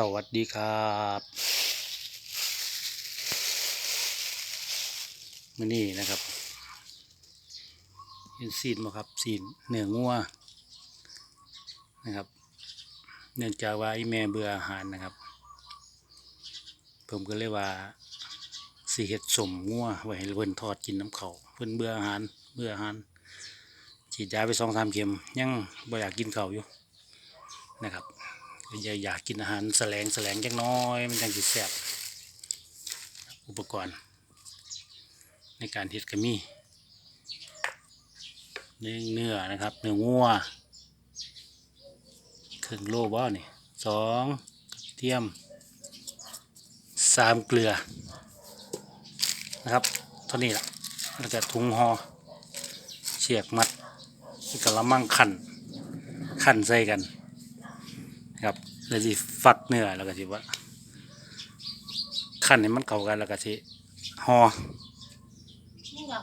สวัสดีครับมื่อนี้นะครับเห็นซีนมาครับซีนเนื้องัวนะครับ เนื่องจากว่าไอ้แม่เบื่ออาหารนะครับ ผมก็เลยว่าสีเห็ดสมงัวไว้ให้เพิ่นทอดกินน้ำเขาเพิ่นเบื่ออาหารเบื่ออาหารฉีดยาไปสองสามเข็มยังบ่อยากกินเข้าอยู่นะครับ อยากอยากกินอาหารแสลงแสลงจักหน้อย มันจังสิแซ่บอุปกรณ์ ในการเฮ็ดก็มีเนื้อเนื้อนะครับ เนื้องัวครึ่งโลบ่นี่สองเทียมสามเกลือนะครับเท่านี้ละแล้วก็ถุงห่อเชือกมัดกระมังขันขันใส่กัน ครับแล้วสิฟักเนื้อแล้วก็สิว่าขั้นให้มันเข้ากันแล้วก็สิห่อนี่อ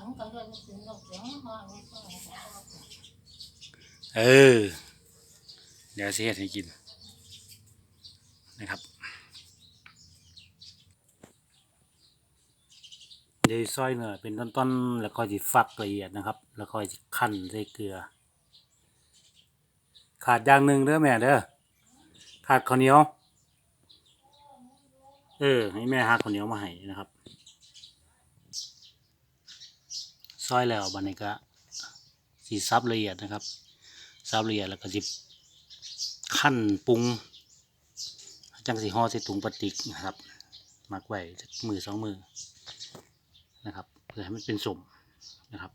เออ เดี๋ยวสิเฮ็ดให้กินนะครับเดี๋ยวซอยเนื้อเป็นต้นๆ แล้วก็สิฟักละเอียดนะครับ แล้วก็สิคั่นใส่เกลือ ขาดอย่างหนึ่งเด้อแม่เด้อ ขาดข้าวเหนียว เออ ให้แม่หาข้าวเหนียวมาให้นะครับ ซอยแล้วบัดนี้ก็สีซับละเอียดนะครับซับละเอียดแล้วก็สิบขั้นปรุง จังสีห่อใส่ถุงพลาสติกนะครับมักไว้มือสองมือนะครับ เพื่อให้มันเป็นสมนะครับ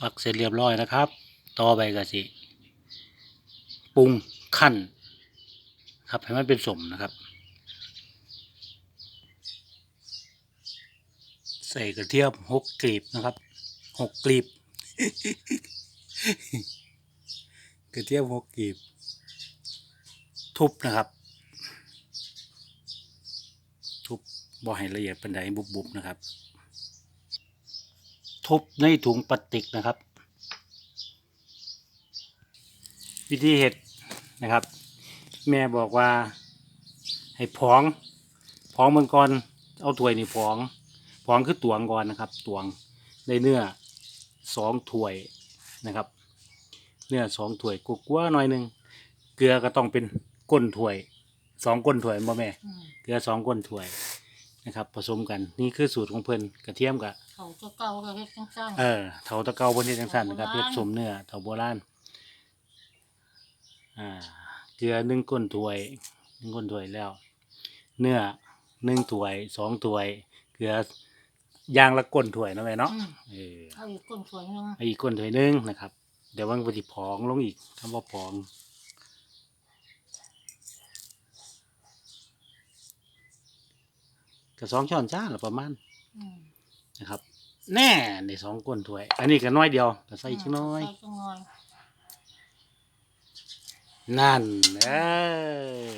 ฟักเสร็จเรียบร้อยนะครับ ต่อไปก็สิปรุงขั้นครับให้มันเป็นสมนะครับ ใส่กระเทียมหกกลีบนะครับหกกลีบกระเทียมหกกลีบ ทุบนะครับ ทุบบ่ให้ละเอียดเป็นไดบุบๆนะครับ ทุบในถุงพลาสติกนะครับ วิธีเห็ดนะครับ แม่บอกว่าให้พองพองมันก่อนเอาถ้วยนี่พองพองคือตวงก่อนนะครับตวงได้เนื้อสองถ้วยนะครับ เนื้อสองถ้วยกลัวๆหน่อยหนึ่งเกลือก็ต้องเป็นก้นถ้วยสองก้นถ้วยบ่แม่อืมเกลือสองก้นถ้วย นะครับ ผสมกันนี่คือสูตรของเพิ่นกระเทียมกับเขาจะเก่าก็เฮ็ดจังซั่นเออเถาตะเกาบนเฮ็ดจังซั่นนะครับเถาโบราณเฮ็ดสมเนื้อเถาโบราณอ่าเกลือหนึ่งก้นถ้วยหนึ่งก้นถ้วยแล้ว เนื้อหนึ่งถ้วยสองถ้วย เกลือย่างละก้นถ้วยเนาะแม่เนาะอืมเออเอาอีกคนสวยหนึงเอาอีกก้นถ้วยหนึงนะครับเดี๋ยวมันก็สิพองลงอีกคำว่าพอง ก็สองช้อนชาละประมาณอืมนะครับ แน่ในสองก้นถ้วย อันนี้ก็น้อยเดียวก็ใส่ชิ้น้อย ใส่จังน้อยนั่นเอ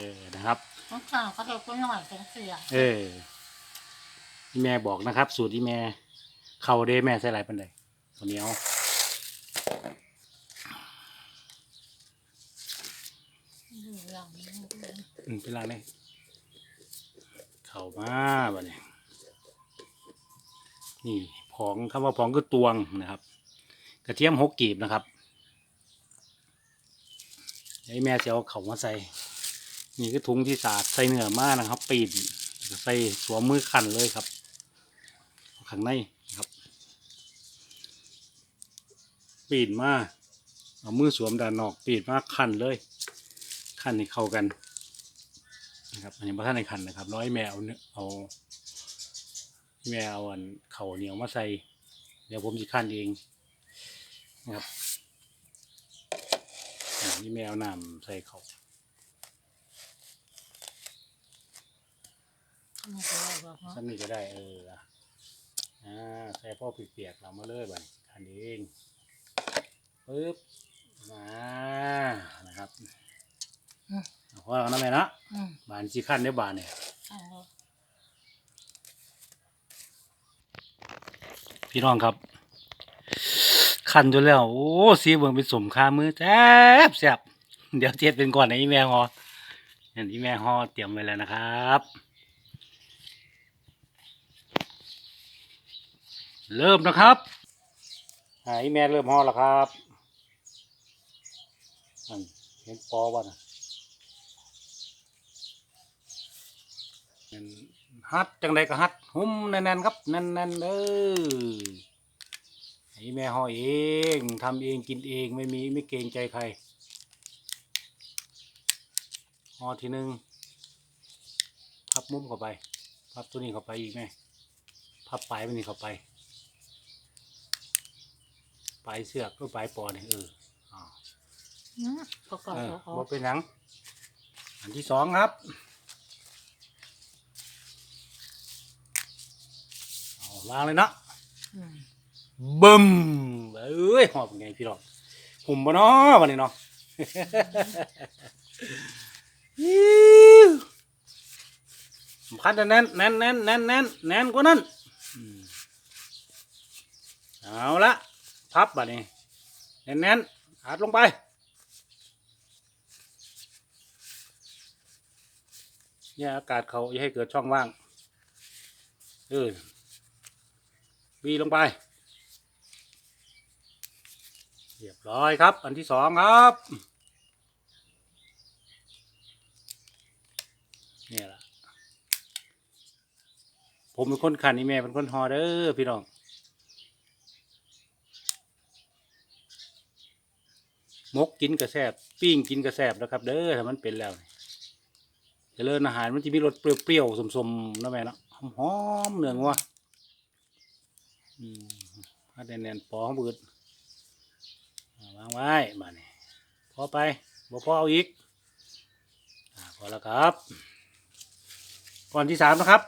อนะครับของข้าวก็ได้คนหน่อยจังเสียเออที่แม่บอกนะครับ สูตรที่แม่เขาเด้แม่ใส่หลายปันใดข้าวเหนียวเรื่องนี้อืมเป็นไรเลย เข้ามาบ่เนี่ยนี่ผองคำว่าผองคือตวงนะครับ กระเทียมหกกีบนะครับไอ้แม่จะเอาเขามาใส่ นี่คือถุงที่สาดใส่เนื้อมากนะครับ ปีนใส่สวมมือขันเลยครับข้างในนะครับ ปีนมาเอามือสวมด้านนอก ปีนมาขันเลยขันให้เข้ากัน นะครับอันนี้พระท่านในขันนะครับร้อยแมวเนื้อเอาแมวอันเข่าเหนียวมาใส่เดี๋ยวผมจะขันเองนะครับอ่านี่แมวน้ำใส่เขาไม่เป็นไรหรอกเนาะซ้ำนี่ก็ได้เอออะอ่าใส่พ่อเปียกๆเรามาเลยบันขันเองปึ๊บมานะครับ เอาพอแล้วนะแม่เนาะอืมบานจีขันได้บานเนี่ยเอาเลยพี่น้องครับ ขันจนแล้ว โอ้สีเบิ่งเป็นสมคามือแซ่บแซ่บเดี๋ยวเจ็ดเป็นก่อนนะอีแม่ฮออย่างที่แม่ฮอเตรียมไว้แล้วนะครับ เริ่มนะครับหาอีแม่เริ่มฮอแล้วครับอันเห็นปอวะนะนั่น ฮัดจังใดก็ฮัดหุ้มแน่นๆครับแน่นๆเด้อให้แม่ฮอเองทำเองกินเองไม่มีไม่เกรงใจใครฮอทีหนึ่งพับมุมเข้าไปพับตัวนี้เข้าไปอีกไหมพับปลายมันนี่เข้าไปปลายเสือกก็ปลายปอเนี่ยเอออ่าอืมประกอบเออประกอบ่บเป็นหยัง อันที่สองครับ เอางเลยเนาะบึมเอ้ยหอบไงพี่รองหุ่มบ่เนาะวันนี้เนาะยิ้วสำคัญแต่แน่นแน่นแน่นแน่นแน่นแน่นกว่านั้นเอาละพับบัดนี้แน่นแน่นอัดลงไปเนี่ยอากาศเขาอย่าให้เกิดช่องว่างเออ บีลงไป เรียบร้อยครับ อันที่สองครับเนี่ยล่ะผมเป็นคนขันนี่แม่เป็นคนฮอเด้อพี่น้องมกกินกระแซบปิ้งกินกระแซบนะครับ เด้อถ้ามันเป็นแล้วนี่เจริญอาหารมันจะมีรสเปรี้ยวๆสมๆนะแม่เนาะหอมๆเนื้องัว อืมถ้าแน่นๆปอของบืดวางไว้มานี่พอไปบ่พอเอาอีกอพอแล้วครับ ก่อนที่สามนะครับ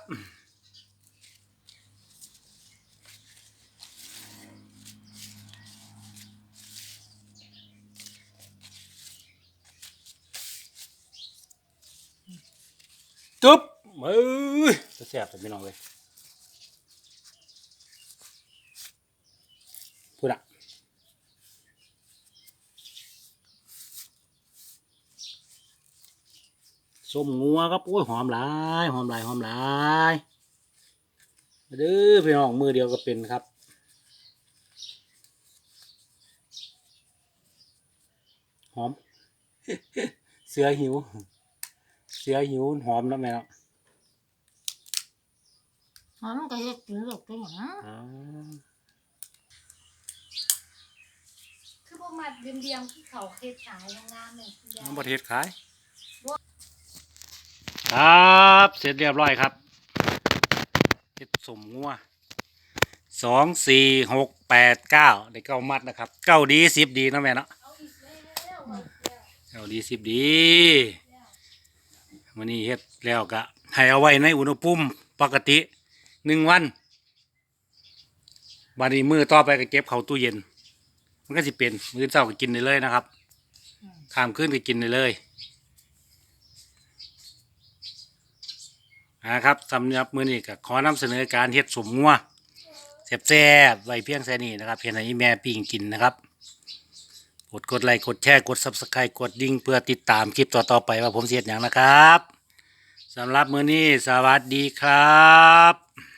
จุ๊บเอ้ยจะแสบแต่ไม่น้องเลย พูดอะส้มงัวครับโอ้ยหอมหลายหอมหลายหอมหลายมาเด้อพี่น้องมือเดียวก็เป็นครับหอม เสือหิว เสือหิวหอมแล้วแม่เนาะอ๋อมันก็เฮ็ดกินลูกเป็นหยังอ๋อ คือพวก มาเดียมๆที่เขาเคยขายงามๆเลยคุณยายน้ำประเทศขาย ครับเสร็จเรียบร้อยครับเห็ดสมงัวสองสี่หกแปดเก้าได้เก้ามัดนะครับเก้าดีสิบดีเนาะแม่เนาะเอาอีกแล้วเอาอีกแล้วเก้าดีสิบดีวันนี้เฮ็ดแล้วก็ให้เอาไว้ในอุณหภูมิปกติหนึ่งวันบัดนี้มือต่อไปก็เก็บเข้าตู้เย็น มันก็สิเป็นมื้อเช้าก็กินได้เลยนะครับข้ามคืนก็กินได้เลยนะครับสำหรับมื้อนี้ก็ขอนำเสนอการเฮ็ดสมงัวแซ่บๆไว้เพียงแค่นี้นะครับเพียงให้แม่ปิ้งกินนะครับกดกดไลค์กดแชร์กด Subscribe กดดิ่งเพื่อติดตามคลิปต่อๆไปว่าผมเสิเฮ็ดหยังนะครับสำหรับมื้อนี้สวัสดีครับ